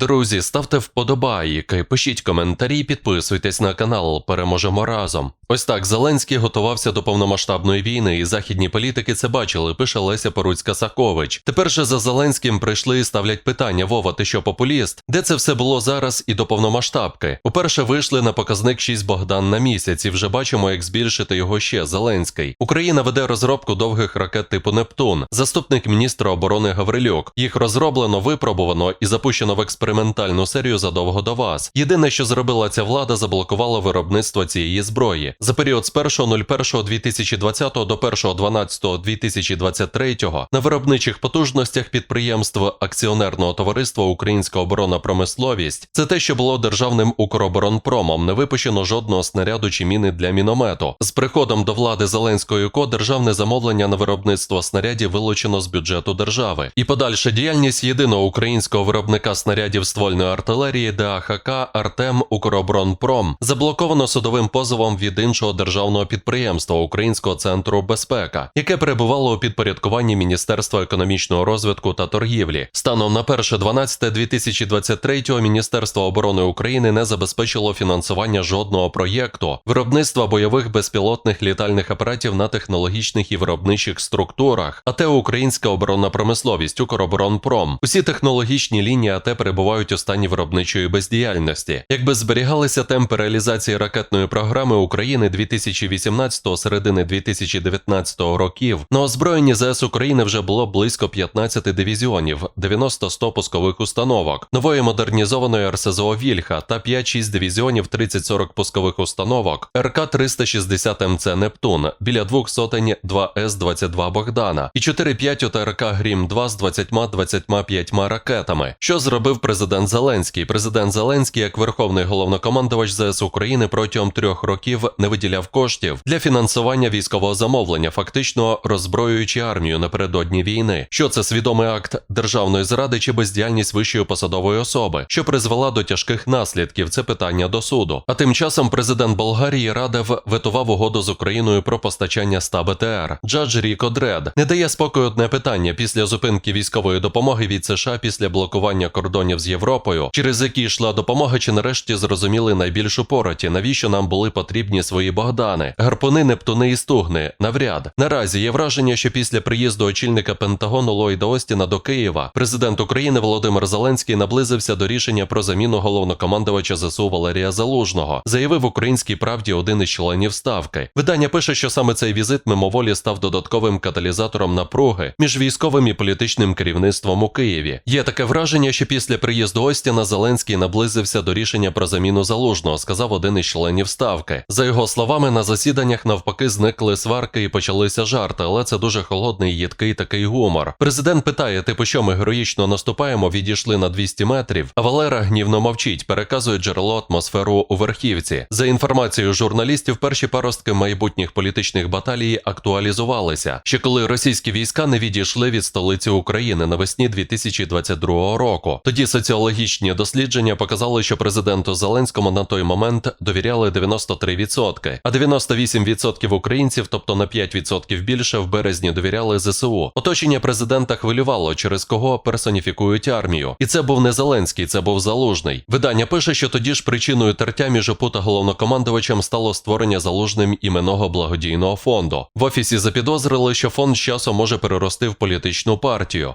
Друзі, ставте вподобайки, пишіть коментарі, підписуйтесь на канал. Переможемо разом. Ось так Зеленський готувався до повномасштабної війни, і західні політики це бачили. Пише Леся Поруцька Сакович. Тепер же за Зеленським прийшли і ставлять питання: Вова, ти що популіст? Де це все було зараз і до повномасштабки? Уперше вийшли на показник 6 Богдан на місяць, і вже бачимо, як збільшити його ще Зеленський. Україна веде розробку довгих ракет типу Нептун. Заступник міністра оборони Гаврилюк. Їх розроблено, випробувано і запущено в експериментальну серію задовго до вас. Єдине, що зробила ця влада, заблокувала виробництво цієї зброї. За період з 1.01.2020 до 1.12.2023 на виробничих потужностях підприємств акціонерного товариства Українська оборонна промисловість це те, що було державним Укроборонпромом. Не випущено жодного снаряду чи міни для міномету. З приходом до влади Зеленської ко державне замовлення на виробництво снарядів вилучено з бюджету держави. І подальша діяльність єдиного українського виробника снарядів ствольної артилерії ДАХК Артем Укроборонпром заблоковано судовим позовом від іншого державного підприємства Українського центру безпека, яке перебувало у підпорядкуванні Міністерства економічного розвитку та торгівлі. Станом на 1.12.2023 Міністерство оборони України не забезпечило фінансування жодного проєкту виробництва бойових безпілотних літальних апаратів на технологічних і виробничих структурах. АТ Українська оборонна промисловість Укроборонпром. Усі технологічні лінії АТ перебувають у стані виробничої бездіяльності. Якби зберігалися темпи реалізації ракетної програми України 2018 середини 2019 років, на озброєнні ЗС України вже було близько 15 дивізіонів, 90-100 пускових установок, нової модернізованої РСЗО Вільха та 5-6 дивізіонів 30-40 пускових установок, РК 360 МЦ Нептун біля двох сотень 2 С 22 Богдана і 4-5 ОТРК Грім 2 з 20-25 ракетами. Що зробив президент Зеленський? Президент Зеленський, як верховний головнокомандувач ЗС України, протягом трьох років не виділяв коштів для фінансування військового замовлення, фактично роззброюючи армію напередодні війни. Що це свідомий акт державної зради чи бездіяльність вищої посадової особи, що призвела до тяжких наслідків? Це питання до суду. А тим часом президент Болгарії радив ветував угоду з Україною про постачання 100 БТР. Джадж Ріко Дред не дає спокою одне питання після зупинки військової допомоги від США після блокування кордонів з Європою, через які йшла допомога, чи нарешті зрозуміли найбільшу пороті, навіщо нам були потрібні свої Богдани, гарпуни, нептуни і стугни. Навряд наразі є враження, що після приїзду очільника Пентагону Ллойда Остіна до Києва президент України Володимир Зеленський наблизився до рішення про заміну головнокомандувача ЗСУ Валерія Залужного, заявив українській правді один із членів ставки. Видання пише, що саме цей візит мимоволі став додатковим каталізатором напруги між військовим і політичним керівництвом у Києві. Є таке враження, що після приїзду Остіна Зеленський наблизився до рішення про заміну залужного, сказав один із членів ставки. За його словами, на засіданнях навпаки зникли сварки і почалися жарти, але це дуже холодний, їдкий такий гумор. Президент питає: типу, що ми героїчно наступаємо, відійшли на 200 метрів. А Валера гнівно мовчить, переказує джерело атмосферу у верхівці. За інформацією журналістів, перші паростки майбутніх політичних баталій актуалізувалися, ще коли російські війська не відійшли від столиці України навесні 2022 року. Тоді соціологічні дослідження показали, що президенту Зеленському на той момент довіряли 93%, а 98% українців, тобто на 5% більше, в березні довіряли ЗСУ. Оточення президента хвилювало, через кого персоніфікують армію. І це був не Зеленський, це був залужний. Видання пише, що тоді ж причиною тертя між ОПУ та головнокомандувачем стало створення залужним іменного благодійного фонду. В офісі запідозрили, що фонд з часом може перерости в політичну партію.